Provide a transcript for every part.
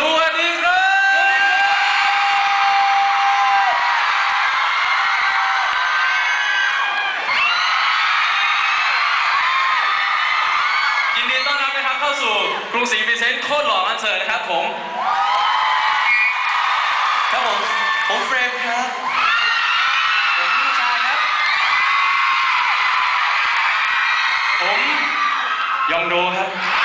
สวัสดีครับยินดีต้อนรับนะครับเข้าสู่กรุงศรีพรีเซนต์โคตรหล่อคอนเสิร์ตนะครับผม ครับผมผมเฟรมครับผมลูกชายครับ ผมยองโดครับ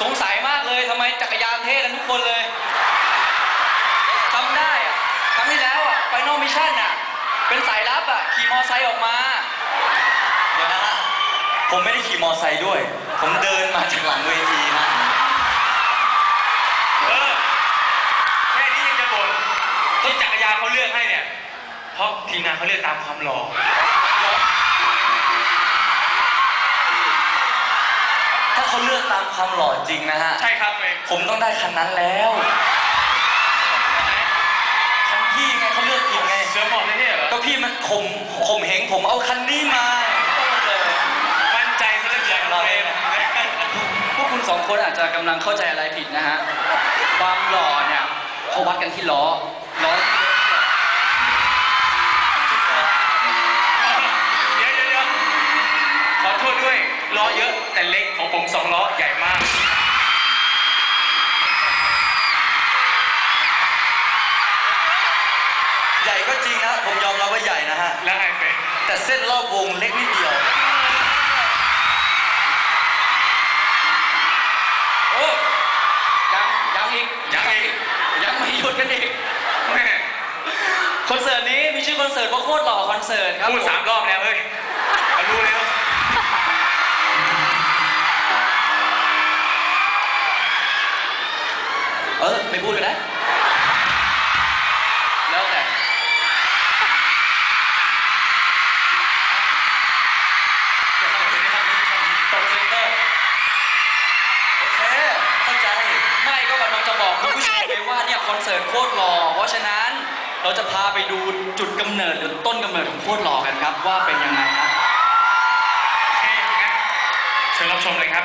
สงสัยมากเลยทำไมจักรยานเท่กันทุกคนเลยจำได้อะครั้งที่แล้วอะไฟนอลมิชั่นอะเป็นสายลับอะขี่มอไซค์ออกมาเดี๋ยวนะฮะผมไม่ได้ขี่มอไซค์ด้วย ผมเดินมาจากหลังเวทีนะเออแค่นี้ยังจะบ่นที่จักรยานเขาเลือกให้เนี่ย เพราะทีมงานเขาเลือกตามความหล่อ เขาเลือกตามความหล่อจริงนะฮะ ใช่ครับเองผมต้องได้คันนั้นแล้ว คันพี่ไงเขาเลือกผิดไง เสือหมอบได้ที่เหรอ ก็พี่มันข่มข่มเหงผมเอาคันนี้มาเลยมั่นใจซะเหลือเกินเราเองพวกคุณสองคนอาจจะกำลังเข้าใจอะไรผิดนะฮะ ความหล่อเนี่ยเขาวัดกันที่ล้อ ล้อเยอะแต่เล็กของผมสองล้อใหญ่มากใหญ่ก็จริงนะผมยอมรับว่าใหญ่นะฮะ แล้วไงเป็นแต่เส้นรอบวงเล็กนิดเดียว โอ้ยังยังอีกยังอีกยังไม่หยุดกันอีกแม่คอนเสิร์ตนี้มีชื่อคอนเสิร์ตว่าโคตรหล่อคอนเสิร์ตครับพูดสามรอบ เออ ไม่พูดก็ได้ แล้วแต่เดี๋ยนะแบบนี้ทำแบบนี้ตกเซ็นเตอร์ โอเค เข้าใจ ไม่ก็กำลังจะบอกคุณผู้ชมเลยว่าเนี่ยคอนเสิร์ตโคตรหล่อ เพราะฉะนั้นเราจะพาไปดูจุดกำเนิดหรือต้นกำเนิดของโคตรหล่อกันครับว่าเป็นยังไงครับ โอเคงั้นเชิญรับชมเลยครับ